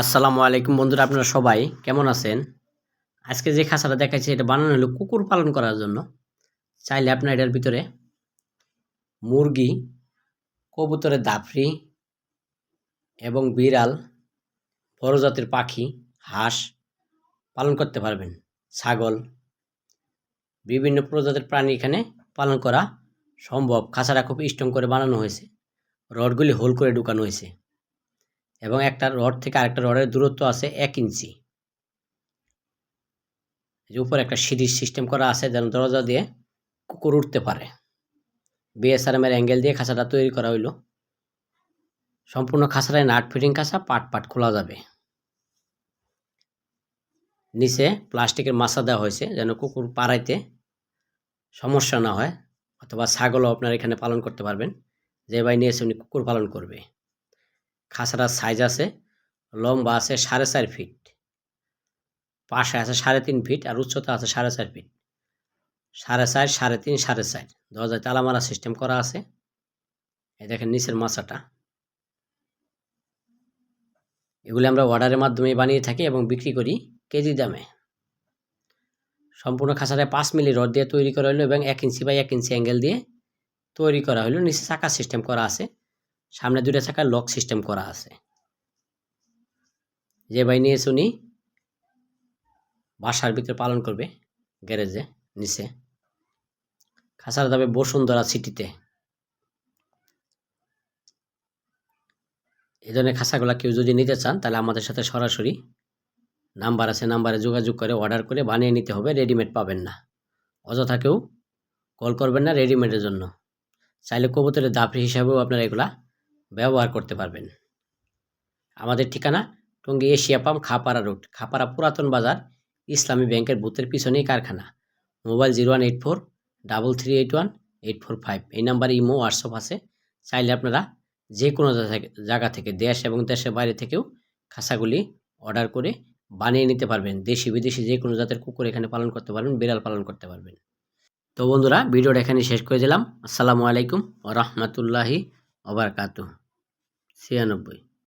আসসালামু আলাইকুম বন্ধুরা, আপনারা সবাই কেমন আছেন? আজকে যে খাঁচাটা দেখাচ্ছি এটা বানানো হলো কুকুর পালন করার জন্য। চাইলে আপনার এটার ভিতরে মুরগি, কবুতরের দাফরি এবং বিড়াল, বড় জাতের পাখি, হাঁস পালন করতে পারবেন। ছাগল, বিভিন্ন প্রজাতির প্রাণী এখানে পালন করা সম্ভব। খাঁচাটা খুব স্ট্রং করে বানানো হয়েছে। রডগুলি হোল করে ঢুকানো হয়েছে। এবং একটা রড থেকে আরেকটা রডের দূরত্ব আছে এক ইঞ্চি। যে উপরে একটা সিঁড়ির সিস্টেম করা আছে যেন দরজা দিয়ে কুকুর উঠতে পারে। বিএসআরএমের অ্যাঙ্গেল দিয়ে খাঁচাটা তৈরি করা হইল। সম্পূর্ণ খাঁচাটায় নাট ফিটিং খাঁচা পাট পাট খোলা যাবে। নিচে প্লাস্টিকের মাছা দেওয়া হয়েছে যেন কুকুর পাড়াইতে সমস্যা না হয় অথবা ছাগলও আপনারা এখানে পালন করতে পারবেন। যে ভাই নিয়েছে উনি কুকুর পালন করবে। খাঁচাটার সাইজ আছে, লম্বা আছে সাড়ে চার ফিট পাশে আছে সাড়ে তিন ফিট আর উচ্চতা আছে সাড়ে চার ফিট সাড়ে চার, সাড়ে তিন, সাড়ে চার। দরজায় তালা মারা সিস্টেম করা আছে। এই দেখেন নিচের মাচাটা এগুলি আমরা অর্ডারের মাধ্যমে বানিয়ে থাকি এবং বিক্রি করি কেজি দামে। সম্পূর্ণ খাঁচাটায় পাঁচ মিলি রড দিয়ে তৈরি করা হলো এবং এক ইঞ্চি বাই এক ইঞ্চি অ্যাঙ্গেল দিয়ে তৈরি করা হলো নিচে চাকা সিস্টেম করা আছে। সামনে দুইটা চাকার লক সিস্টেম করা আছে। যে ভাই নিয়েছে উনি, বাসার ভিতরে পালন করবে, গ্যারেজে, নিচে। খাসার যাবে বসুন্ধরা সিটিতে। এই ধরনের খাসাগুলো কেউ যদি নিতে চান, তাহলে আমাদের সাথে সরাসরি নাম্বার আছে, নাম্বারে যোগাযোগ করে অর্ডার করে বানিয়ে নিতে হবে রেডিমেড পাবেন না। অযথা কেউ কল করবেন না রেডিমেডের জন্য। চাইলে কবুতরের দাপড়ি হিসাবেও আপনারা এগুলা ব্যবহার করতে পারবেন। আমাদের ঠিকানা Tongi Asia pump Khapara road, Khapara পুরাতন বাজার, ইসলামী ব্যাংকের বুথের পিছনেই কারখানা। Mobile zero one eight four double three eight one eight four five. এই নাম্বারে ইমো, হোয়াটসঅ্যাপ আছে। চাইলে আপনারা যে কোনো জায়গা থেকে- দেশ এবং দেশের বাইরে থেকেও খাসাগুলি অর্ডার করে বানিয়ে নিতে পারবেন। দেশি বিদেশি যে কোনো জাতের কুকুর এখানে পালন করতে পারবেন, বিড়াল পালন করতে পারবেন। তো বন্ধুরা, ভিডিওটা এখানে শেষ করে দিলাম। আসসালামু আলাইকুম রহমতুল্লাহি ওবরকাতু ছিয়ানব্বই।